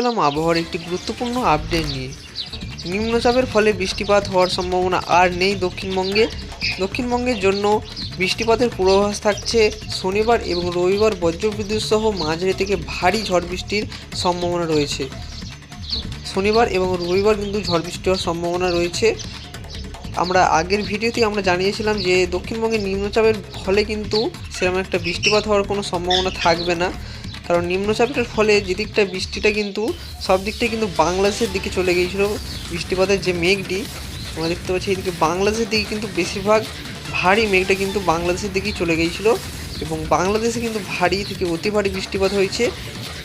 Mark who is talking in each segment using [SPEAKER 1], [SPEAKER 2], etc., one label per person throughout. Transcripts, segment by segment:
[SPEAKER 1] এলাম আবহাওয়ার একটি গুরুত্বপূর্ণ আপডেট নিয়ে। নিম্নচাপের ফলে বৃষ্টিপাত হওয়ার সম্ভাবনা আর নেই দক্ষিণবঙ্গে। দক্ষিণবঙ্গের জন্য বৃষ্টিপাতের পূর্বাভাস থাকছে শনিবার এবং রবিবার বজ্রবিদ্যুৎ সহ মাঝারি থেকে ভারী ঝড় বৃষ্টির সম্ভাবনা রয়েছে। শনিবার এবং রবিবার কিন্তু ঝড় বৃষ্টি হওয়ার সম্ভাবনা রয়েছে। আমরা আগের ভিডিওতে আমরা জানিয়েছিলাম যে দক্ষিণবঙ্গের নিম্নচাপের ফলে কিন্তু সেরকম একটা বৃষ্টিপাত হওয়ার কোনো সম্ভাবনা থাকবে না। কারণ নিম্নচাপের ফলে যেদিকটা বৃষ্টিটা কিন্তু, সব দিকটাই কিন্তু বাংলাদেশের দিকে চলে গিয়েছিল। বৃষ্টিপাতের যে মেঘটি, আমরা দেখতে পাচ্ছি এদিকে বাংলাদেশের দিকে কিন্তু বেশিরভাগ ভারী মেঘটা কিন্তু বাংলাদেশের দিকেই চলে গিয়েছিল এবং বাংলাদেশে কিন্তু ভারী থেকে অতি ভারী বৃষ্টিপাত হয়েছে।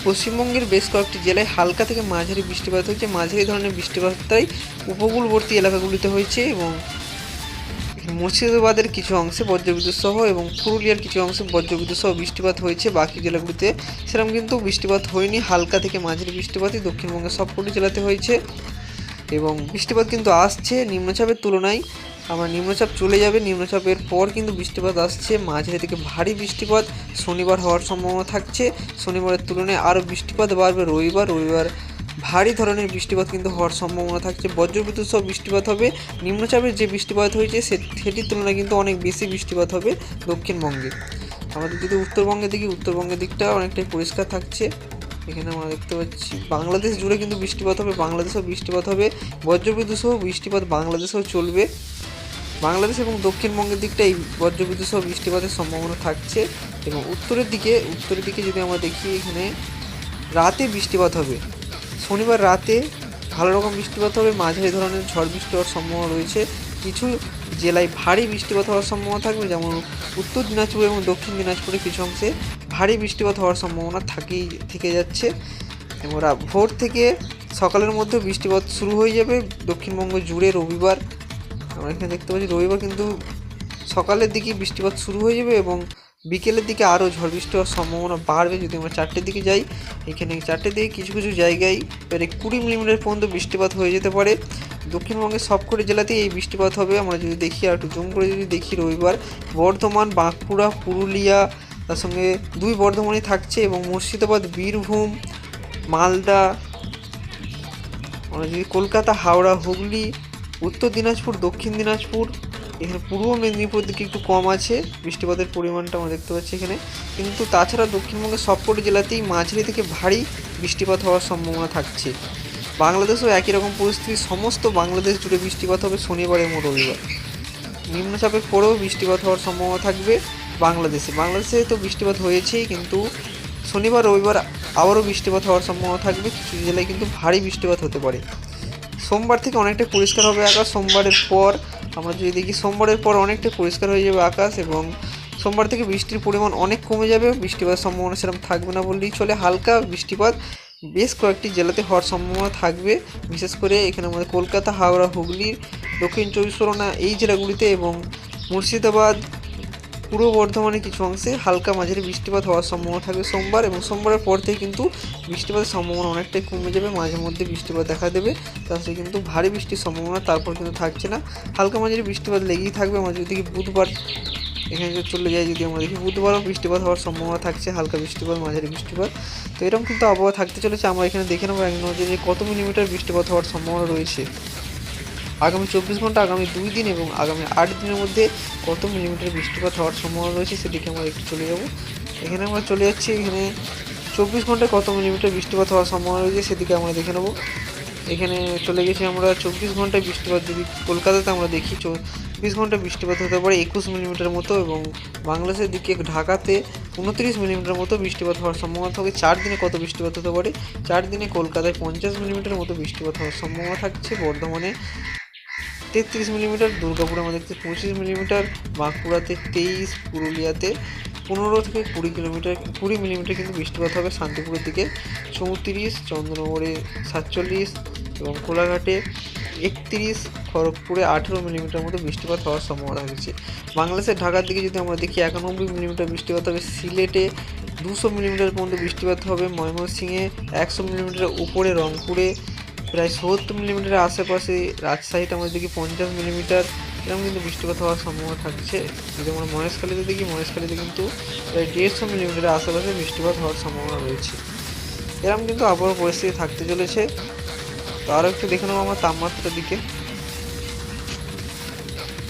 [SPEAKER 1] পশ্চিমবঙ্গের বেশ কয়েকটি জেলায় হালকা থেকে মাঝারি বৃষ্টিপাত হয়েছে। মাঝারি ধরনের বৃষ্টিপাতটাই উপকূলবর্তী এলাকাগুলিতে হয়েছে এবং মুর্শিদাবাদের কিছু অংশে বজ্রবিদ্যুৎ সহ এবং পুরুলিয়ার কিছু অংশে বজ্রবিদ্যুৎ সহ বৃষ্টিপাত হয়েছে, বাকি জেলাগুলিতে। সেরকম কিন্তু বৃষ্টিপাত হয়নি, হালকা থেকে মাঝারি বৃষ্টিপাতই দক্ষিণবঙ্গের সবকটি জেলাতে হয়েছে। এবং বৃষ্টিপাত কিন্তু আসছে নিম্নচাপের তুলনায়। আমার নিম্নচাপ চলে যাবে, নিম্নচাপের পর কিন্তু বৃষ্টিপাত আসছে, মাঝারি থেকে ভারী বৃষ্টিপাত শনিবার হওয়ার সম্ভাবনা থাকছে। শনিবারের তুলনায় আরও বৃষ্টিপাত বাড়বে রবিবার রবিবার ভারী ধরনের বৃষ্টিপাত কিন্তু হওয়ার সম্ভাবনা থাকছে। বজ্রবিদ্যুৎ সহ বৃষ্টিপাত হবে। নিম্নচাপের যে বৃষ্টিপাত হয়েছে সেটির তুলনায় কিন্তু অনেক বেশি বৃষ্টিপাত হবে দক্ষিণবঙ্গে। আমাদের যদি উত্তরবঙ্গের দিকে, উত্তরবঙ্গের দিকটা অনেকটাই পরিষ্কার থাকছে। এখানে আমরা দেখতে পাচ্ছি, বাংলাদেশ জুড়ে কিন্তু বৃষ্টিপাত হবে, বাংলাদেশেও বৃষ্টিপাত হবে। বজ্রবিদ্যুৎ সহ বৃষ্টিপাত বাংলাদেশেও চলবে। বাংলাদেশ এবং দক্ষিণবঙ্গের দিকটা এই বজ্রবিদ্যুৎ সহ বৃষ্টিপাতের সম্ভাবনা থাকছে। এবং উত্তরের দিকে উত্তরের দিকে যদি আমরা দেখি, এখানে রাতে বৃষ্টিপাত হবে। শনিবার রাতে ভালো রকম বৃষ্টিপাত হবে, মাঝারি ধরনের ঝড় বৃষ্টি হওয়ার সম্ভাবনা রয়েছে। কিছু জেলায় ভারী বৃষ্টিপাত হওয়ার সম্ভাবনা থাকবে, যেমন উত্তর দিনাজপুর এবং দক্ষিণ দিনাজপুরে কিছু অংশে ভারী বৃষ্টিপাত হওয়ার সম্ভাবনা থাকেই, থেকে যাচ্ছে। এবং ভোর থেকে সকালের মধ্যে বৃষ্টিপাত শুরু হয়ে যাবে, দক্ষিণবঙ্গ জুড়ে রবিবার। আমরা এখানে দেখতে পাচ্ছি, রবিবার কিন্তু সকালের দিকে বৃষ্টিপাত শুরু হয়ে যাবে এবং বিকেলের দিকে আরও ঝড় বৃষ্টি হওয়ার সম্ভাবনা বাড়বে যদি আমরা চারটের দিকে যাই। এখানে চারটের দিকে কিছু কিছু জায়গায় প্রায় কুড়ি মিলিমিটার পর্যন্ত বৃষ্টিপাত হয়ে যেতে পারে। দক্ষিণবঙ্গের সবকটি জেলাতেই এই বৃষ্টিপাত হবে। আমরা যদি দেখি, আর একটু জুম করে যদি দেখি রবিবার, বর্ধমান, বাঁকুড়া, পুরুলিয়া, তার সঙ্গে দুই বর্ধমানই থাকছে এবং মুর্শিদাবাদ, বীরভূম, মালদা, আমরা যদি কলকাতা, হাওড়া, হুগলি, উত্তর দিনাজপুর, দক্ষিণ দিনাজপুর এখানে পূর্ব মেদিনীপুর দিকে একটু কম আছে, বৃষ্টিপাতের পরিমাণটা আমরা দেখতে পাচ্ছি এখানে। কিন্তু তাছাড়া দক্ষিণবঙ্গের সবকটি জেলাতেই মাঝারি থেকে ভারী বৃষ্টিপাত হওয়ার সম্ভাবনা থাকছে। বাংলাদেশেও একই রকম পরিস্থিতি, সমস্ত বাংলাদেশ জুড়ে বৃষ্টিপাত হবে শনিবার এবং রবিবার। নিম্নচাপের পরেও বৃষ্টিপাত হওয়ার সম্ভাবনা থাকবে বাংলাদেশে। বাংলাদেশে তো বৃষ্টিপাত হয়েছেই, কিন্তু শনিবার, রবিবার আবারও বৃষ্টিপাত হওয়ার সম্ভাবনা থাকবে। কিছু জেলায় কিন্তু ভারী বৃষ্টিপাত হতে পারে। সোমবার থেকে অনেকটা পরিষ্কার হবে আকাশ। সোমবারের পর আমরা যদি দেখি সোমবারের পর অনেকটা পরিষ্কার হয়ে যাবে আকাশ এবং সোমবার থেকে বৃষ্টির পরিমাণ অনেক কমে যাবে বৃষ্টিপাত সম্ভাবনা সেরকম থাকবে না বললেই চলে। হালকা বৃষ্টিপাত বেশ কয়েকটি জেলাতে হওয়ার সম্ভাবনা থাকবে, বিশেষ করে এখানে আমাদের কলকাতা, হাওড়া হুগলির দক্ষিণ চব্বিশ পরগনা এই জেলাগুলিতে এবং মুর্শিদাবাদ পূর্ব বর্ধমানের কিছু অংশে হালকা মাঝারি বৃষ্টিপাত হওয়ার সম্ভাবনা থাকবে সোমবার এবং সোমবারের পর থেকে কিন্তু বৃষ্টিপাতের সম্ভাবনা অনেকটাই কমে যাবে, মাঝে মধ্যে বৃষ্টিপাত দেখা দেবে। তাছাড়া কিন্তু ভারী বৃষ্টির সম্ভাবনা তারপর কিন্তু থাকছে না। হালকা মাঝারি বৃষ্টিপাত লেগেই থাকবে আমরা যদি বুধবার এখানে যদি চলে যায়, যদি আমরা দেখি বুধবারও বৃষ্টিপাত হওয়ার সম্ভাবনা থাকছে, হালকা বৃষ্টিপাত, মাঝারি বৃষ্টিপাত। তো এরকম কিন্তু আবহাওয়া থাকতে চলেছে, আমরা এখানে দেখে নেব এক নজরে যে কত মিলিমিটার বৃষ্টিপাত হওয়ার সম্ভাবনা রয়েছে। আগামী চব্বিশ ঘণ্টা, আগামী দুই দিন এবং আগামী আট দিনের মধ্যে কত মিলিমিটার বৃষ্টিপাত হওয়ার সম্ভাবনা রয়েছে সেদিকে আমরা একটু চলে যাব। এখানে আমরা চলে যাচ্ছি, এখানে চব্বিশ ঘন্টায় কত মিলিমিটার বৃষ্টিপাত হওয়ার সম্ভাবনা রয়েছে সেদিকে আমরা দেখে নেব। এখানে চলে গেছি আমরা চব্বিশ ঘন্টায় বৃষ্টিপাত, যদি কলকাতাতে আমরা দেখি, চব্বিশ ঘন্টায় বৃষ্টিপাত হতে পারে একুশ মিলিমিটার মতো এবং বাংলাদেশের দিকে ঢাকাতে উনত্রিশ মিলিমিটার মতো বৃষ্টিপাত হওয়ার সম্ভাবনা থাকে। চার দিনে কত বৃষ্টিপাত হতে পারে? চার দিনে কলকাতায় পঞ্চাশ মিলিমিটার মতো বৃষ্টিপাত হওয়ার সম্ভাবনা থাকছে বর্ধমানে। তেত্রিশ মিলিমিটার দুর্গাপুরে আমাদের পঁচিশ মিলিমিটার, বাঁকুড়াতে তেইশ, পুরুলিয়াতে পনেরো থেকে কুড়ি কিলোমিটার, কুড়ি মিলিমিটার কিন্তু বৃষ্টিপাত হবে শান্তিপুরের দিকে। চৌত্রিশ, চন্দ্রনগরে সাতচল্লিশ এবং কোলাঘাটে একত্রিশ, খড়গপুরে আঠেরো মিলিমিটার মতো বৃষ্টিপাত হওয়ার সম্ভাবনা রয়েছে। বাংলাদেশের ঢাকার দিকে যদি আমরা দেখি, একানব্বই মিলিমিটার বৃষ্টিপাত হবে, সিলেটে দুশো মিলিমিটার পর্যন্ত বৃষ্টিপাত হবে, ময়মনসিংহে একশো মিলিমিটার, উপরে রংপুরে প্রায় সত্তর মিলিমিটারের আশেপাশে রাজশাহীতে আমাদের দেখি পঞ্চাশ মিলিমিটার, এরকম কিন্তু বৃষ্টিপাত হওয়ার সম্ভাবনা থাকছে। যদি আমরা মহেশখালীতে দেখি, মহেশখালীতে কিন্তু প্রায় দেড়শো মিলিমিটারের আশেপাশে বৃষ্টিপাত হওয়ার সম্ভাবনা রয়েছে। এরকম কিন্তু আবহাওয়া পরিস্থিতি থাকতে চলেছে। তো আরও একটু দেখে নেব আমার তাপমাত্রার দিকে।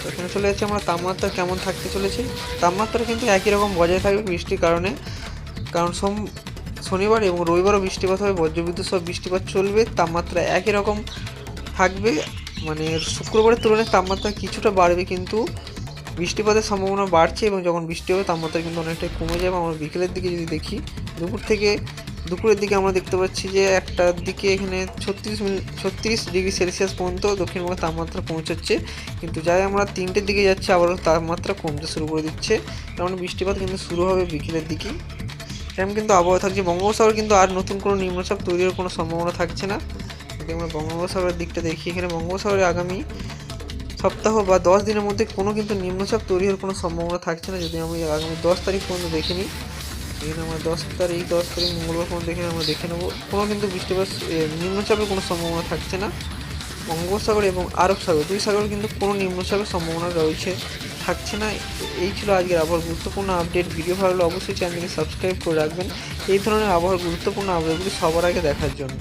[SPEAKER 1] এখানে চলে যাচ্ছে আমরা, তাপমাত্রা কেমন থাকতে চলেছে? তাপমাত্রা কিন্তু একই রকম বজায় থাকবে বৃষ্টির কারণে। কারণ সোম শনিবার এবং রবিবারও বৃষ্টিপাত হবে, বজ্রবিদ্যুৎ সব বৃষ্টিপাত চলবে, তাপমাত্রা একই রকম থাকবে। মানে শুক্রবারের তুলনায় তাপমাত্রা কিছুটা বাড়বে কিন্তু বৃষ্টিপাতের সম্ভাবনা বাড়ছে এবং যখন বৃষ্টি হবে তাপমাত্রা কিন্তু অনেকটাই কমে যাবে। আমরা বিকেলের দিকে যদি দেখি, দুপুর থেকে দুপুরের দিকে আমরা দেখতে পাচ্ছি যে একটার দিকে এখানে ছত্রিশ মিনিট ছত্রিশ ডিগ্রি সেলসিয়াস পর্যন্ত দক্ষিণবঙ্গের তাপমাত্রা পৌঁছচ্ছে। কিন্তু যাই আমরা তিনটের দিকে যাচ্ছি, আবারও তাপমাত্রা কমতে শুরু করে দিচ্ছে। তার মানে বৃষ্টিপাত কিন্তু শুরু হবে বিকেলের দিকে এরকম কিন্তু আবহাওয়া থাকছে। বঙ্গোপসাগর কিন্তু আর নতুন কোনো নিম্নচাপ তৈরির কোনো সম্ভাবনা থাকছে না। যদি আমরা বঙ্গোপসাগরের দিকটা দেখি, এখানে বঙ্গোপসাগরে আগামী সপ্তাহ বা দশ দিনের মধ্যে কোনো কিন্তু নিম্নচাপ তৈরি হওয়ার কোনো সম্ভাবনা থাকছে না। যদি আমি আগামী দশ তারিখ পর্যন্ত দেখে নিই, এখানে আমরা দশ তারিখ দশ তারিখ, মঙ্গলবার পর্যন্ত দেখে আমরা দেখে নেব। কোনো কিন্তু বৃষ্টিপাত নিম্নচাপের কোনো সম্ভাবনা থাকছে না। বঙ্গোপসাগর এবং আরব সাগর। দুই সাগর কিন্তু কোনো নিম্নচাপের সম্ভাবনা রয়েছে, থাকছে না। এই ছিল আজকের আবহাওয়ার গুরুত্বপূর্ণ আপডেট। ভিডিও ভালো অবশ্যই চ্যানেলকে সাবস্ক্রাইব করে রাখবেন। এই ধরনের আবহাওয়ার গুরুত্বপূর্ণ আপডেটগুলি সবার আগে দেখার জন্য।